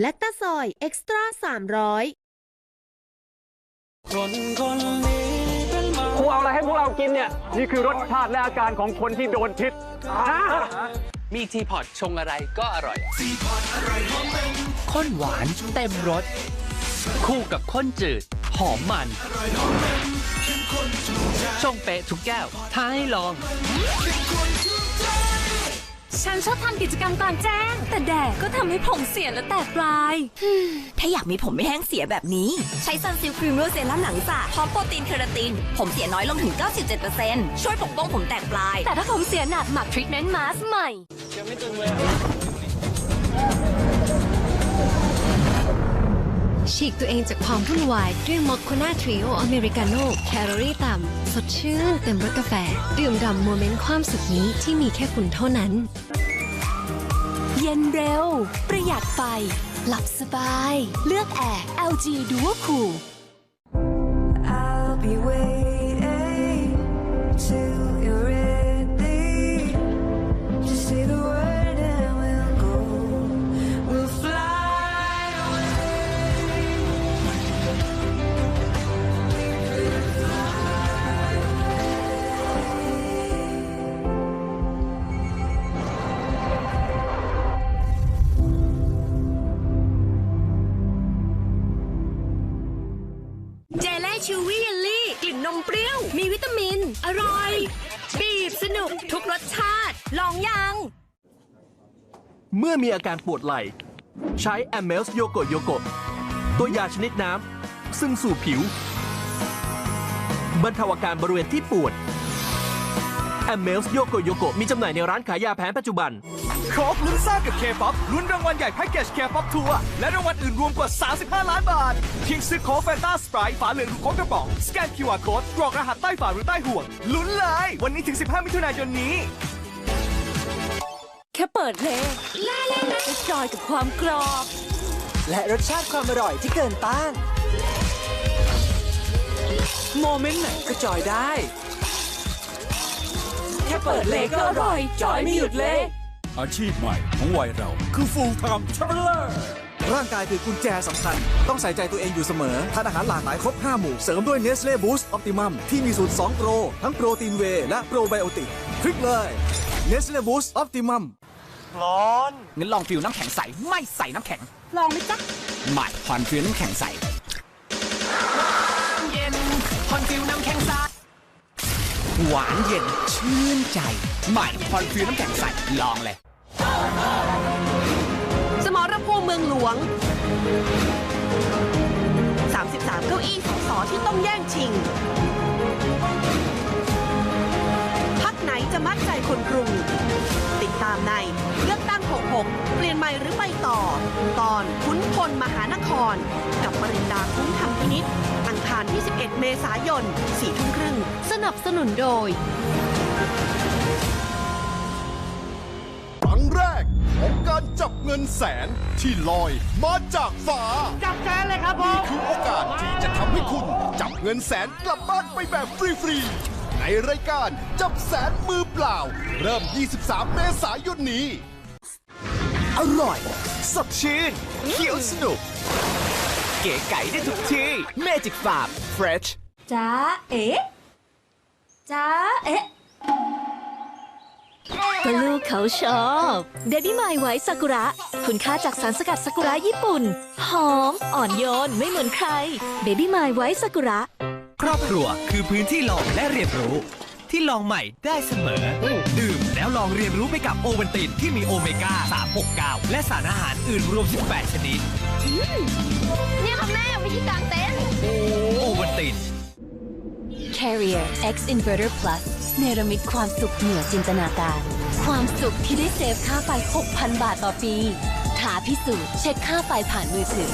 แลคตาซอยเอ็กซ์ตร้า300ครูเอาอะไรให้พวกเรากินเนี่ย นี่คือรสชาติและอาการของคนที่โดนพิษฮะมีทีพอตชงอะไรก็อร่อยข้นหวานเต็มรส คู่กับข้นจืด หอมมันชงเป๊ะทุกแก้วท้าให้ลอง ฉันชอบทำกิจกรรมกลางแจ้ง แต่แดดก็ทำให้ผมเสียและแตกปลาย ถ้าอยากมีผมไม่แห้งเสียแบบนี้ ใช้ซันซิลครีมเวอร์เซรั่มหนังสระพร้อมโปรตีนเคราติน ผมเสียน้อยลงถึง 97%ช่วยปกป้องผมแตกปลาย แต่ถ้าผมเสียหนักหมักทรีทเมนต์มาสใหม่ ฉีกตัวเองจากความวุ่นวายด้วยมอคโคนาทริโออเมริกาโน่แคลอรี่ต่ำ สดชื่นเต็มรสกาแฟ ดื่มด่ำโมเมนต์ความสุขนี้ที่มีแค่คุณเท่านั้น เย็นเร็ว ประหยัดไฟ หลับสบาย เลือกแอร์ LG Duo Cool ชิวี่เยลลี่ กลิ่นนมเปรี้ยว มีวิตามิน อร่อย บีบสนุกทุกรสชาติ ลองยัง เมื่อมีอาการปวดไหล่ ใช้ a m e l s โยโกโยโกตัวยาชนิดน้ำซึ่งสู่ผิว บรรเทาอาการบริเวณที่ปวด a m e l s โยโกโยโกมีจำหน่ายในร้านขายยาแผนปัจจุบัน รบลุ้นซ่ากับเคป๊อปลุ้นรางวัลใหญ่แพ็กเกจเคป๊อปทัวร์และรางวัลอื่นรวมกว่า 35 ล้านบาท เพียงซื้อโค้กแฟนตาสปรายฝาเหลืองหรือโค้กกระป๋อง สแกน QR Code กรอกรหัสใต้ฝาหรือใต้ห่วงลุ้นเลย วันนี้ถึง 15 มิถุนายนนี้ แค่เปิดเพลงจะจอยกับความกรอบ และรสชาติความอร่อยที่เกินต้าน โมเมนต์ไหนก็จอยได้ แค่เปิดเลยก็อร่อย จอยไม่หยุดเลย อาชีพใหม่ของวัยเรา คือ full time traveler ร่างกายคือกุญแจสำคัญ ต้องใส่ใจตัวเองอยู่เสมอ ทานอาหารหลากหลายครบ 5 หมู่ เสริมด้วย Nestle Boost Optimum ที่มีสูตร 2 โปร ทั้งโปรตีนเวย์และโปรไบโอติกคลิกเลย Nestle Boost Optimum ร้อนงั้นลองฟิวน้ำแข็งใส ไม่ใส่น้ำแข็ง ลองไหมจ๊ะใหม่ผ่อนฟิวน้ำแข็งใสเย็นผ่อนฟิวน้ำแข็งใสหวานเย็นชื่นใจ ใหม่ผ่อนฟิวน้ำแข็งใสลองเลย วง 33 เก้าอี้สสที่ต้องแย่งชิง พักไหนจะมัดใจคนกรุง ติดตามในเลือกตั้ง 66 เปลี่ยนใหม่หรือไปต่อ ตอนขุนพลมหานคร กับปรินดาคุ้มธรรมพินิษอังคารที่ 11 เมษายน4ทุ่มครึ่ง สนับสนุนโดย งินแสนที่ลอยมาจากฟ้า จับแสนเลยครับผม นี่คือโอกาสที่จะทำให้คุณ จับเงินแสนกลับบ้านไปแบบฟรีๆ ในรายการจับแสนมือเปล่า เริ่ม 23 เมษายนนี้ อร่อย สดชื่นเคี้ยวสนุก เก๋ไก่ได้ทุกที่ Magic Farm Fresh จ้าเอ๊ะจ้าเอ๊ะ ก็ลูกเขาชอบเดบี้ไมไว้ซากุระ คุณค่าจากสารสกัดซากุระญี่ปุ่น หอม อ่อนโยน ไม่เหมือนใครเบบี้ไมไว้ซากุระ ครอบครัวคือพื้นที่ลองและเรียนรู้ ที่ลองใหม่ได้เสมอ ดื่มแล้วลองเรียนรู้ไปกับโอวันตินที่มีโอเมก้า 369 และสารอาหารอื่นรวม 18 ชนิด เนี่ยค่ะแม่วิธีกางเต็นท์โอวันติน Carrier X Inverter Plus เนรมิตความสุขเหนือจินตนาการ ความสุขที่ได้เซฟค่าไฟ 6,000 บาทต่อปีท้าพิสูจน์เช็คค่าไฟผ่านมือถือ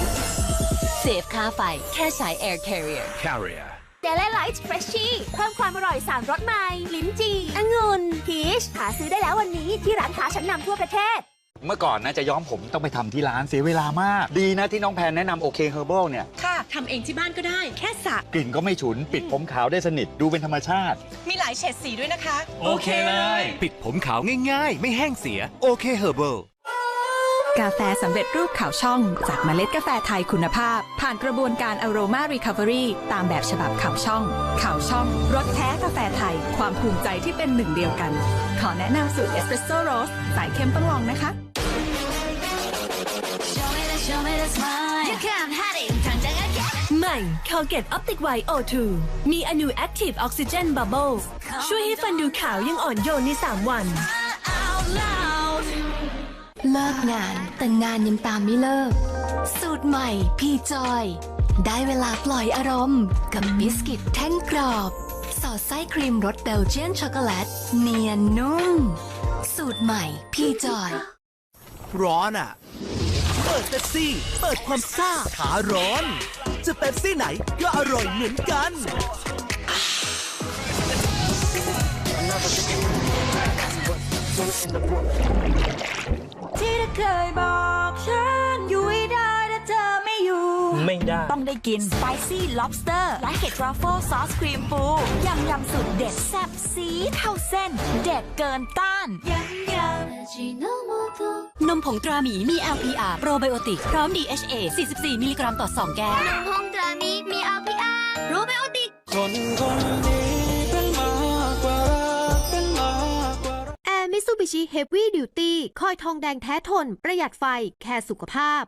เซฟค่าไฟแค่ใช้ Air Carrier Carrier เดลไลท์เฟรชชี่เพิ่มความอร่อยสามรสใหม่ ลิ้นจี่องุ่นพีชหาซื้อได้แล้ววันนี้ที่ร้านค้าชั้นนำทั่วประเทศเมื่อก่อนนะจะย้อมผมต้องไปทำที่ร้านเสียเวลามาก ดีนะที่น้องแพนแนะนำโอเคเฮอร์เบิลเนี่ย ค่ะ ทำเองที่บ้านก็ได้ แค่สระกลิ่นก็ไม่ฉุน ปิดผมขาวได้สนิท ดูเป็นธรรมชาติ มีหลายเฉดสีด้วยนะคะ โอเคเลย ปิดผมขาวง่ายๆ ไม่แห้งเสีย โอเคเฮอร์เบิลกาแฟสำเร็จรูปขาวช่อง จากเมล็ดกาแฟไทยคุณภาพ ผ่านกระบวนการ Aroma Recovery ตามแบบฉบับขาวช่องขาวช่องรสแท้กาแฟไทย ความภูมิใจที่เป็นหนึ่งเดียวกัน ขอแนะนำสูตรเอสเปรสโซ่โรสสายเข้มต้องลองนะคะ ใหม่ Colgate Optic White O2 มี Anu Active Oxygen Bubbles ช่วยให้ฟันดูขาวยังอ่อนโยนใน 3 วัน เลิกงานแต่งานยังตามไม่เลิก สูตรใหม่ พี่จอย ได้เวลาปล่อยอารมณ์ กับบิสกิตแท่งกรอบ สอดไส้ครีมรสเบลเจียนช็อกโกแลต เนียนนุ่ม สูตรใหม่ พี่จอย ร้อนอะเปิดเป๊ปซี่ เปิดความซ่าขาร้อน จะเป๊ปซี่ไหนก็อร่อยเหมือนกัน ที่เธอเคยบอกฉันอยู่ให้ได้ถ้าเธอไม่อยู่ ไม่ได้ ต้องได้กิน Spicy Lobster และเห็ดทรัฟเฟิลซอสครีมปูยำยำสุดเด็ดแซ่บซีดเท่าเส้น เด็ดเกินต้านยำยำ นมผงตราหมีมี LPR โปรไบโอติก พร้อม DHA 44 มิลลิกรัมต่อ 2 แก้วแอร์มิซูบิชิเฮฟวี่ดิวตี้คอยทองแดงแท้ทน ประหยัดไฟ แค่สุขภาพ